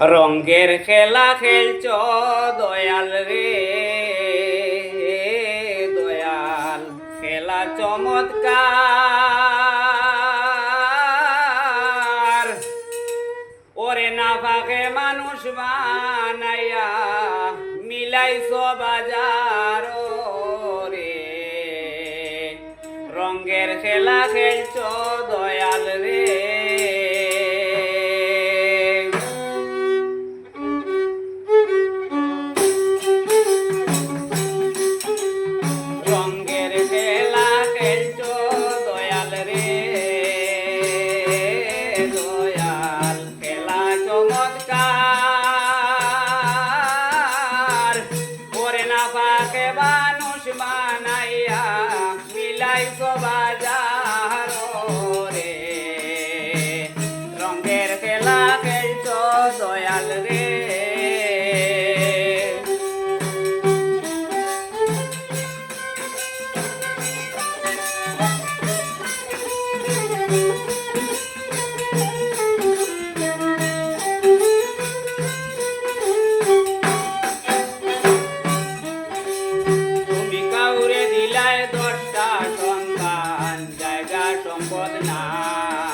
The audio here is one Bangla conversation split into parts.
রঙ্গের খেলা খেলছ, দয়াল রে। দয়াল, খেলা চমৎকার। ওরে না ফাঁকে মানুষ বানাইয়া মিলাইছ বাজার রে রঙ্গের খেলা খেলছ, দয়াল পাকে মানুষ বানাইয়া মিলাই বাজার। mar.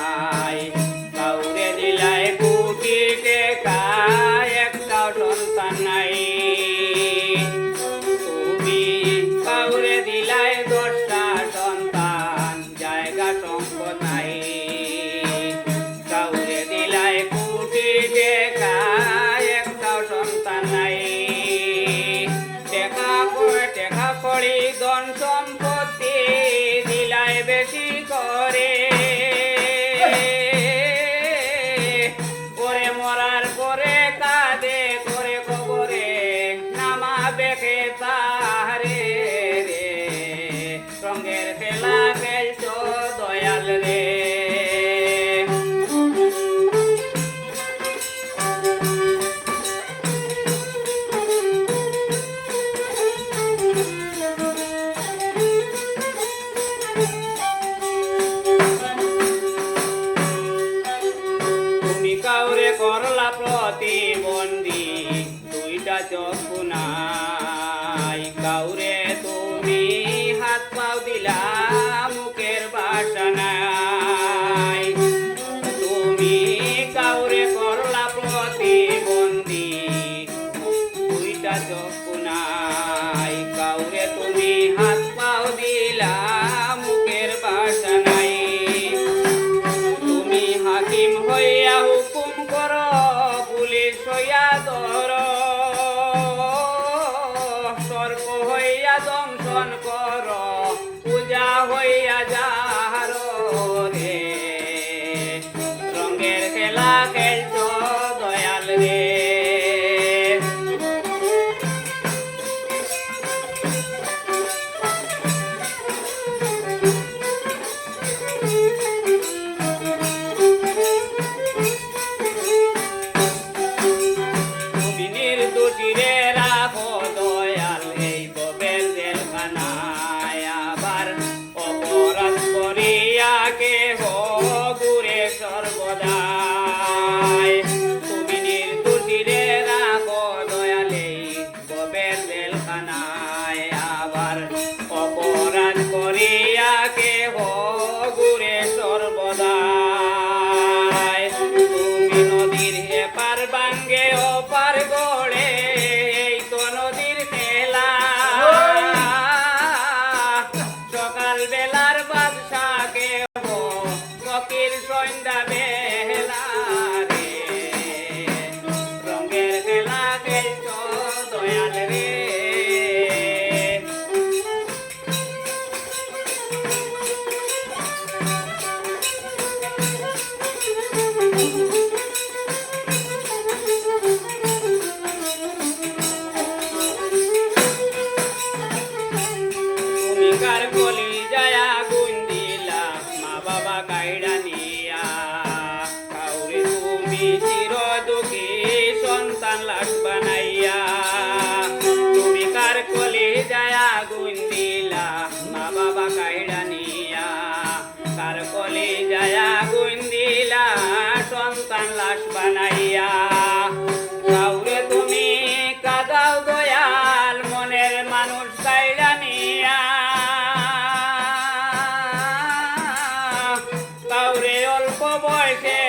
বেখে তাহারে রে। রঙের রে। করলা প্রতিবন্ধী। দংশন কর পূজা হইয়া যাহার নদীর এপার গড়ে নদীর সকাল বেলার বাদশাকে ফকির সন্ধ্যা সন্তান লাশ বানাইয়া। তুমি কার কলে যায়া গুণ মা বাবা কাইডা নিয়া। কার কলি যায়া গুন্দিলা দিলা? সন্তান লাশ বানাইয়া। কাউরে তুমি কাদাও দয়াল, মনের মানুষ কাইডা নিয়া। কাউরে অল্প বয়সে